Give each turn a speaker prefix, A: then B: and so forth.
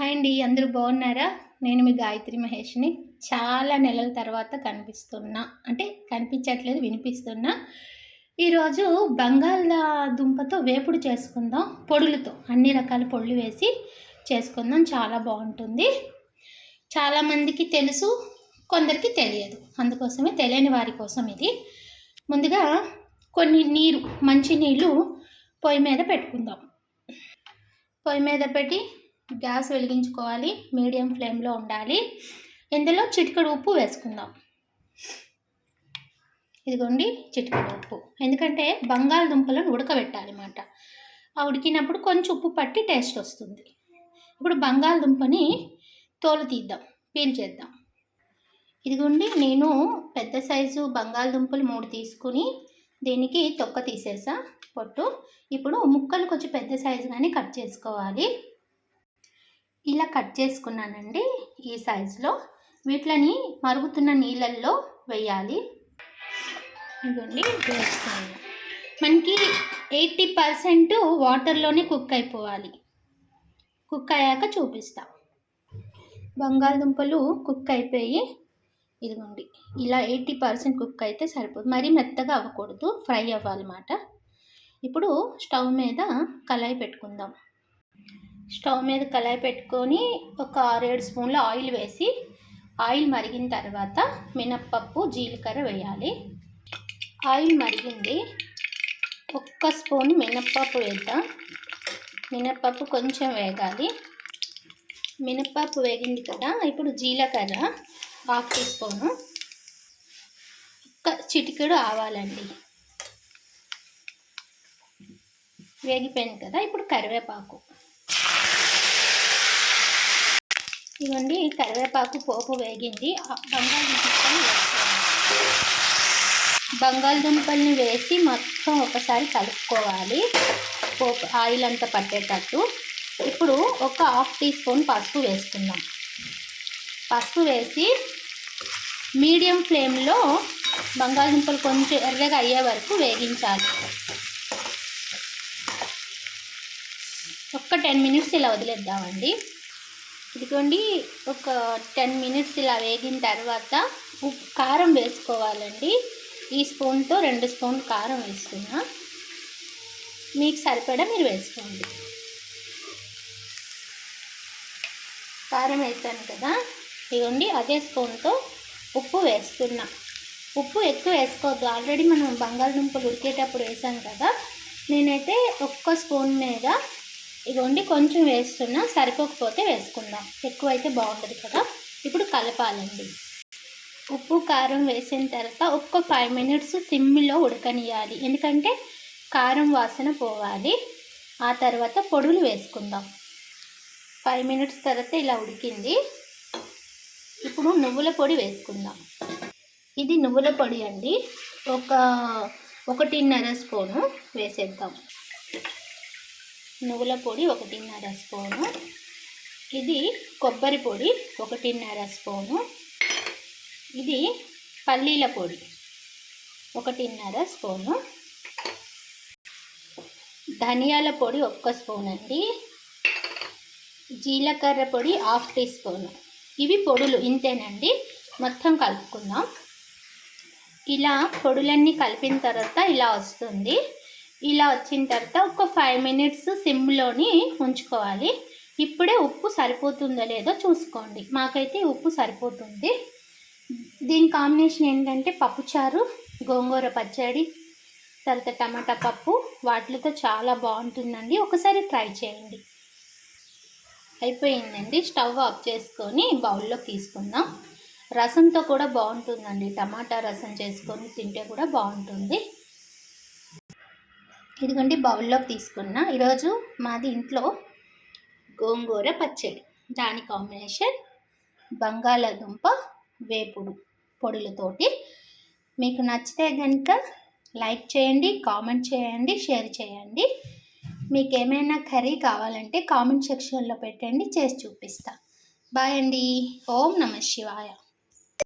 A: Hi అండి అందరూ బాగున్నారా? నేను మీ గాయత్రి మహేష్ని. చాలా నెలల తర్వాత కనిపిస్తున్నా. అంటే కనిపించట్లేదు వినిపిస్తున్నా. ఈరోజు బంగాళదుంపతో వేపుడు చేసుకుందాం. పొడులతో అన్ని రకాల పొడులు వేసి చేసుకుందాం. చాలా బాగుంటుంది. చాలామందికి తెలుసు కొందరికి తెలియదు. అందుకోసమే తెలియని వారి కోసం ఇది. ముందుగా కొన్ని నీరు మంచి నీళ్ళు పొయ్యి మీద పెట్టుకుందాం. పొయ్యి మీద పెట్టి గ్యాస్ వెలిగించుకోవాలి మీడియం ఫ్లేమ్లో ఉండాలి. ఇందులో చిటికడు ఉప్పు వేసుకుందాం. ఇదిగోండి చిటికడు ఉప్పు. ఎందుకంటే బంగాళదుంపలను ఉడకబెట్టాలి అన్నమాట ఆ ఉడికినప్పుడు కొంచెం ఉప్పు పట్టి టేస్ట్ వస్తుంది. ఇప్పుడు బంగాళదుంపని తోలు తీద్దాం పీల్ చేద్దాం. ఇదిగోండి నేను పెద్ద సైజు బంగాళదుంపలు మూడు తీసుకుని దీనికి తొక్క తీసేసా పొట్టు. ఇప్పుడు ముక్కలు కొంచెం పెద్ద సైజు కానీ కట్ చేసుకోవాలి. ఇలా కట్ చేసుకున్నానండి ఈ సైజులో. వీటిని మరుగుతున్న నీళ్ళల్లో వేయాలి. ఇదిగోండి వేసుకోవాలి. మనకి ఎయిటీ పర్సెంట్ వాటర్లోనే కుక్ అయిపోవాలి. కుక్ అయ్యాక చూపిస్తా. బంగాళదుంపలు కుక్ అయిపోయి ఇదిగోండి ఇలా ఎయిటీ పర్సెంట్ కుక్ అయితే సరిపోదు. మరీ మెత్తగా అవ్వకూడదు ఫ్రై అవ్వాలన్నమాట. ఇప్పుడు స్టవ్ మీద కళాయి పెట్టుకుందాం. స్టవ్ మీద కళాయి పెట్టుకొని ఒక ఆరేడు స్పూన్ల ఆయిల్ వేసి ఆయిల్ మరిగిన తర్వాత మినప్పప్పు జీలకర్ర వేయాలి. ఆయిల్ మరిగింది. ఒక్క స్పూన్ మినప్పప్పు వేద్దాం. మినప్పప్పు కొంచెం వేగాలి. మినప్పప్పు వేగింది కదా ఇప్పుడు జీలకర్ర హాఫ్ టీ స్పూను. ఒక్క చిటికెడు ఆవాలండి. వేగిపోయింది కదా ఇప్పుడు కరివేపాకు. ఇవ్వండి కరివేపాకు పోపు వేగింది. బంగాళదుంపల్ని బంగాళదుంపల్ని వేసి మొత్తం ఒకసారి కలుపుకోవాలి. పోపు ఆయిల్ అంతా పట్టేటట్టు. ఇప్పుడు ఒక హాఫ్ టీ స్పూన్ పసుపు వేసుకుందాం. పసుపు వేసి మీడియం ఫ్లేమ్లో బంగాళదుంపలు కొంచెం ఎర్రగా అయ్యే వరకు వేగించాలి. ఒక్క టెన్ మినిట్స్ ఇలా వదిలేద్దామండి. ఇదిగోండి ఒక టెన్ మినిట్స్ ఇలా వేగిన తర్వాత ఉప్పు కారం వేసుకోవాలండి. ఈ స్పూన్తో రెండు స్పూన్ కారం వేసుకున్నా. మీకు సరిపడా మీరు వేసుకోండి. కారం వేసాను కదా. ఇదిగోండి అదే స్పూన్తో ఉప్పు వేస్తున్నా. ఉప్పు ఎక్కువ వేసుకోవద్దు. ఆల్రెడీ మనం బంగాళదుంపలు ఉడికేటప్పుడు వేసాం కదా. నేనైతే ఒక్క స్పూన్ మీద ఇదిగోండి కొంచెం వేస్తున్నా సరిపోకపోతే వేసుకుందాం. ఎక్కువైతే బాగుంటుంది కదా. ఇప్పుడు కలపాలండి. ఉప్పు కారం వేసిన తర్వాత ఒక్క ఫైవ్ మినిట్స్ సిమ్లో ఉడకనియాలి ఎందుకంటే కారం వాసన పోవాలి. ఆ తర్వాత పొడులు వేసుకుందాం. ఫైవ్ మినిట్స్ తర్వాత ఇలా ఉడికింది. ఇప్పుడు నువ్వుల పొడి వేసుకుందాం. ఇది నువ్వుల పొడి అండి. ఒక ఒకటిన్నర స్పూను వేసేద్దాం. నువ్వుల పొడి ఒకటిన్నర స్పూను. ఇది కొబ్బరి పొడి ఒకటిన్నర స్పూను. ఇది పల్లీల పొడి ఒకటిన్నర స్పూను. ధనియాల పొడి ఒక్క స్పూన్ అండి జీలకర్ర పొడి హాఫ్ టీ స్పూన్. ఇవి పొడులు ఇంతేనండి. మొత్తం కలుపుకుందాం. ఇలా పొడులన్నీ కలిపిన తర్వాత ఇలా వస్తుంది. ఇలా వచ్చిన తర్వాత ఒక ఫైవ్ మినిట్స్ సిమ్లోని ఉంచుకోవాలి. ఇప్పుడే ఉప్పు సరిపోతుందో లేదో చూసుకోండి. మాకైతే ఉప్పు సరిపోతుంది. దీని కాంబినేషన్ ఏంటంటే పప్పుచారు గోంగూర పచ్చడి తర్వాత టమాటా పప్పు వాటితో చాలా బాగుంటుందండి. ఒకసారి ట్రై చేయండి. అయిపోయిందండి. స్టవ్ ఆఫ్ చేసుకొని బౌల్లో తీసుకుందాం. రసంతో కూడా బాగుంటుందండి. టమాటా రసం చేసుకొని తింటే కూడా బాగుంటుంది. ఇదిగోండి బౌల్లోకి తీసుకున్న. ఈరోజు మాది ఇంట్లో గోంగూర పచ్చడి. దాని కాంబినేషన్ బంగాళాదుంప వేపుడు పొడులతోటి మీకు నచ్చితే కనుక లైక్ చేయండి కామెంట్ చేయండి షేర్ చేయండి. మీకు ఏమైనా కర్రీ కావాలంటే కామెంట్ సెక్షన్లో పెట్టండి చేసి చూపిస్తా. బాయ్ అండి. ఓం నమ శివాయ.